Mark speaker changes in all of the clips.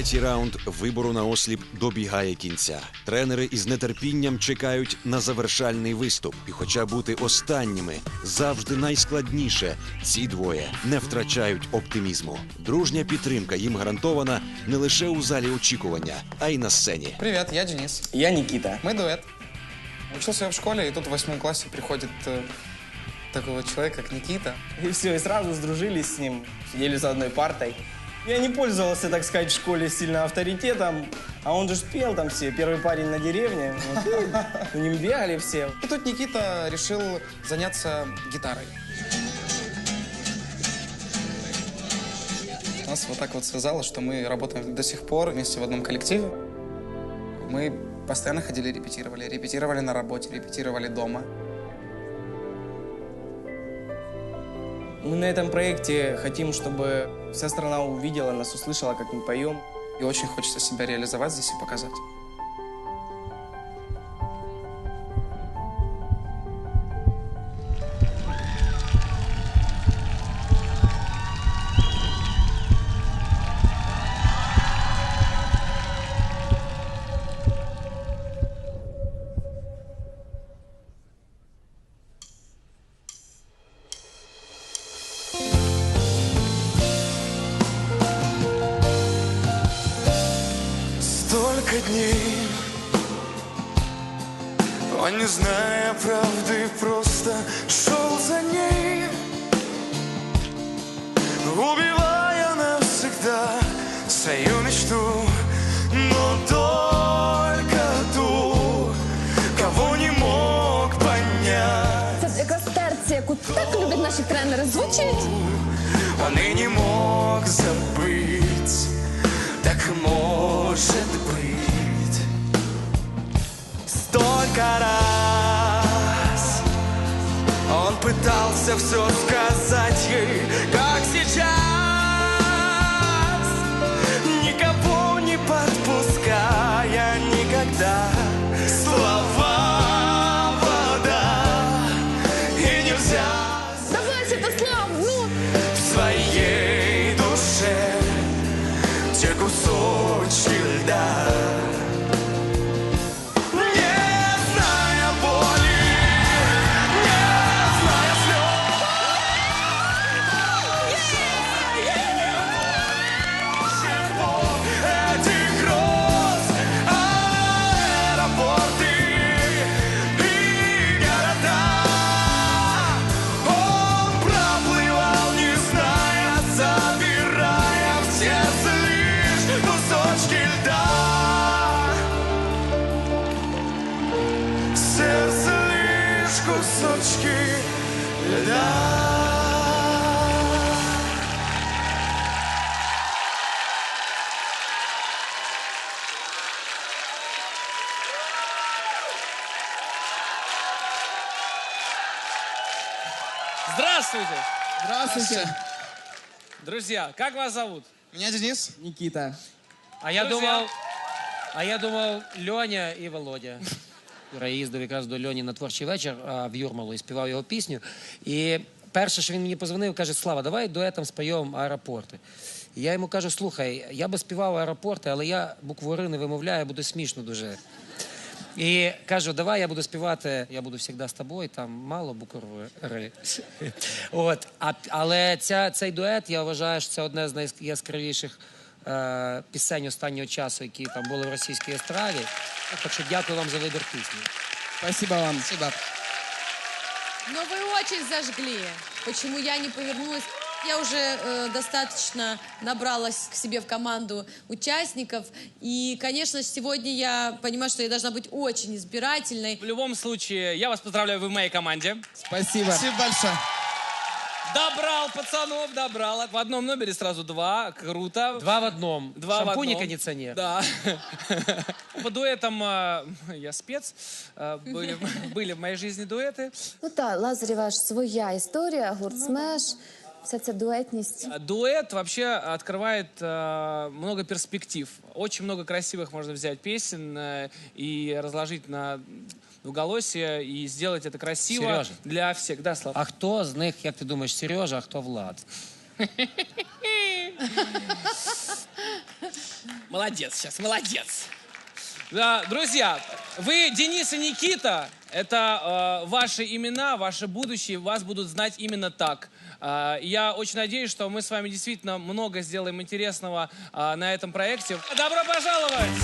Speaker 1: Третій раунд вибору на осліп добігає кінця. Тренери із нетерпінням чекають на завершальний виступ. І, хоча бути останніми завжди найскладніше, ці двоє не втрачають оптимізму. Дружня підтримка їм гарантована не лише у залі очікування, а й на сцені.
Speaker 2: Привет, я Денис.
Speaker 3: Я Никита.
Speaker 2: Мы дуэт. Учился я в школе, и тут в восьмом классе приходит э, такой вот человек, как Никита.
Speaker 3: И все, и сразу сдружились с ним, сидели за одной партой. Я не пользовался, так сказать, в школе сильно авторитетом, а он же ж пел там все, первый парень на деревне, вот, за ним бегали все.
Speaker 2: И тут Никита решил заняться гитарой. У нас вот так вот связалось, что мы работаем до сих пор вместе в одном коллективе. Мы постоянно ходили, репетировали. Репетировали на работе, репетировали дома.
Speaker 3: Мы на этом проекте хотим, чтобы вся страна увидела нас, услышала, как мы поем.
Speaker 2: И очень хочется себя реализовать здесь и показать.
Speaker 4: Он, не зная правды, просто шел за ней Убивая навсегда свою мечту Но только ту, кого не мог понять
Speaker 5: Це якраз терція, яку так люблять наші тренери. Звучить.
Speaker 4: Он и не мог все сказать
Speaker 6: Здравствуйте!
Speaker 2: Здравствуйте.
Speaker 6: Друзья, как вас зовут?
Speaker 2: Меня Денис.
Speaker 3: Никита.
Speaker 6: А я
Speaker 2: Друзья.
Speaker 6: думав, а я думав, Льоня і Володя. Юра їздив якраз до Льоні на творчий вечір в Юрмалу і співав його пісню. І перше, що він мені позвонив, каже: Слава, давай дуетом споємо аеропорти. І я йому кажу: слухай, я би співав аеропорти, але я букву не вимовляю, буде смішно дуже. І кажу, давай я буду співати, я буду завжди з тобою, там мало букв Р. От. А, але ця, цей дует, я вважаю, що це одне з найяскравіших е, пісень останнього часу, які там були в російській естраді. Так що дякую вам за вибір пісні.
Speaker 3: Спасибо вам.
Speaker 2: Спасибо.
Speaker 7: Но вы очень зажгли. Почему я не повернулась? Я уже э, достаточно набралась к себе в команду участников. И, конечно, сегодня я понимаю, что я должна быть очень избирательной.
Speaker 6: В любом случае, я вас поздравляю, вы в моей команде.
Speaker 3: Спасибо.
Speaker 2: Спасибо большое.
Speaker 6: Добрал пацанов, добрал. В одном номере сразу два. Круто.
Speaker 8: Два в одном.
Speaker 6: Два
Speaker 8: Шампунь
Speaker 6: в
Speaker 8: и
Speaker 6: одном.
Speaker 8: кондиционер.
Speaker 6: Да. По дуэтам э, я спец. Э, Были, были в моей жизни дуэты.
Speaker 5: Ну так, Лазарєва ж своя історія, гурт «Смеш», вся ця дуетність.
Speaker 6: А Дуэт вообще открывает э, много перспектив. Очень много красивых можно взять песен э, и разложить на двуголосие и сделать это красиво
Speaker 8: Сережа.
Speaker 6: для всех. Да, Слава?
Speaker 8: А хто з них, як ти думаєш, Сережа, а хто Влад?
Speaker 9: Молодец сейчас, молодец. Да, друзья, вы Денис и Никита. Это э, ваши имена, ваше будущее. Вас будут знать именно так. Э, я очень надеюсь, что мы с вами действительно много сделаем интересного э, на этом проекте. Добро пожаловать!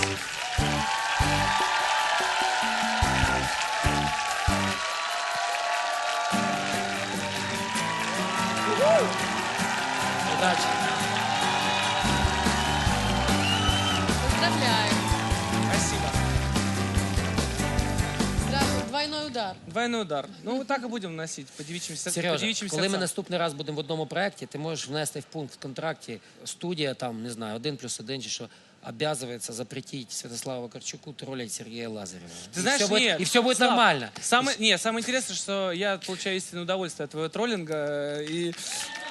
Speaker 7: удар.
Speaker 9: Двойной удар. Ну, так и будем носить по девичьим, се- по
Speaker 6: Сережа,
Speaker 9: девичьим
Speaker 6: коли ми
Speaker 9: сердцам.
Speaker 6: наступний раз будемо в одному проєкті, ти можеш внести в пункт в контракті студія, там, не знаю, один плюс один, чи що, обязывается запретить Святославу Вакарчуку троллить Сергея Лазарева.
Speaker 9: Ты
Speaker 6: и
Speaker 9: знаешь,
Speaker 6: все будет,
Speaker 9: нет,
Speaker 6: и все будет
Speaker 9: Слав,
Speaker 6: нормально.
Speaker 9: Самое, не, самое интересное, что я получаю истинное удовольствие от твоего троллинга, э, и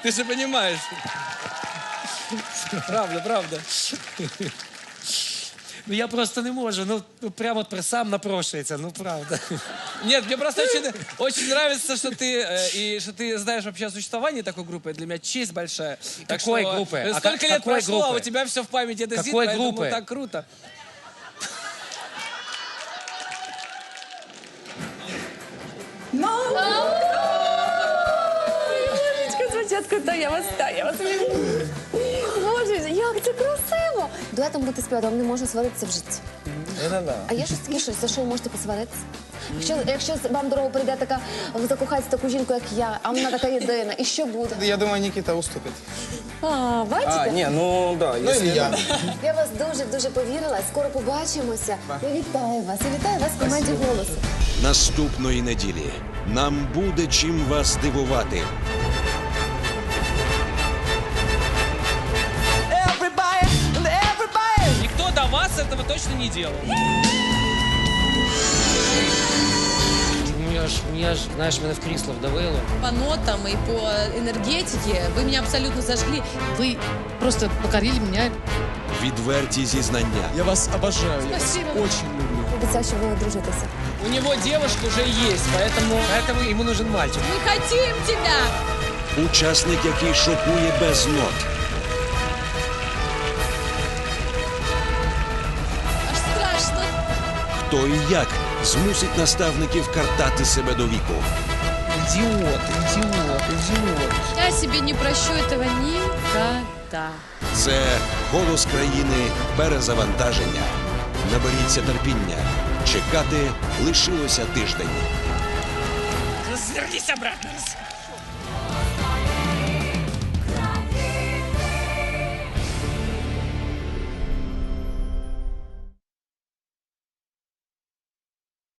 Speaker 9: ты же понимаешь. Правда, правда.
Speaker 6: Ну я просто не можу, ну, ну прямо сам напрошується, ну правда.
Speaker 9: Нет, мне просто очень, очень нравится, что ты э, и что ты знаешь вообще о существовании такой группы. Для меня честь большая. Так
Speaker 6: Какой
Speaker 9: что,
Speaker 6: группы?
Speaker 9: э,
Speaker 6: А
Speaker 9: Столько
Speaker 6: как-
Speaker 9: лет
Speaker 6: какой
Speaker 9: прошло, а
Speaker 6: группы?
Speaker 9: у тебя все в памяти это
Speaker 6: Какой
Speaker 9: поэтому
Speaker 6: группы?
Speaker 9: так круто.
Speaker 5: Спочатку, та я вас, та я вас люблю. Дуетом бути співати, не можна сваритися в житті. А є щось таке, за що ви можете посваритися? Якщо, якщо вам дорогу прийде така, ви закохаєтесь в таку жінку, як я, а вона така єдина, і що буде?
Speaker 2: Я думаю, Никита уступит.
Speaker 5: А, бачите?
Speaker 3: А, не, ну да,
Speaker 2: Ну я.
Speaker 5: Я вас дуже-дуже повірила. Скоро побачимося. Я вітаю вас. Я вітаю вас в команді голосу.
Speaker 1: Наступної неділі нам буде чим вас дивувати.
Speaker 9: этого точно не делал.
Speaker 6: Ну я ж, я ж, знаєш, мене в крісло вдавило.
Speaker 7: По нотам и по энергетике вы меня абсолютно зажгли. Вы просто покорили меня.
Speaker 1: Відверті зізнання.
Speaker 10: Я вас обожаю. Я вас
Speaker 7: Спасибо.
Speaker 10: очень люблю.
Speaker 5: Обіцяю, що ви одружитеся.
Speaker 9: У него девушка уже есть, поэтому...
Speaker 6: Поэтому ему нужен мальчик.
Speaker 7: Мы хотим тебя.
Speaker 1: Учасник, який шокує без нот. Хто і як змусить наставників картати себе до віку.
Speaker 6: Ідіот, ідіот, ідіот.
Speaker 7: Я себе не прощу этого никогда.
Speaker 1: Це голос країни перезавантаження. Наберіться терпіння. Чекати лишилося тиждень.
Speaker 9: Развернись обратно.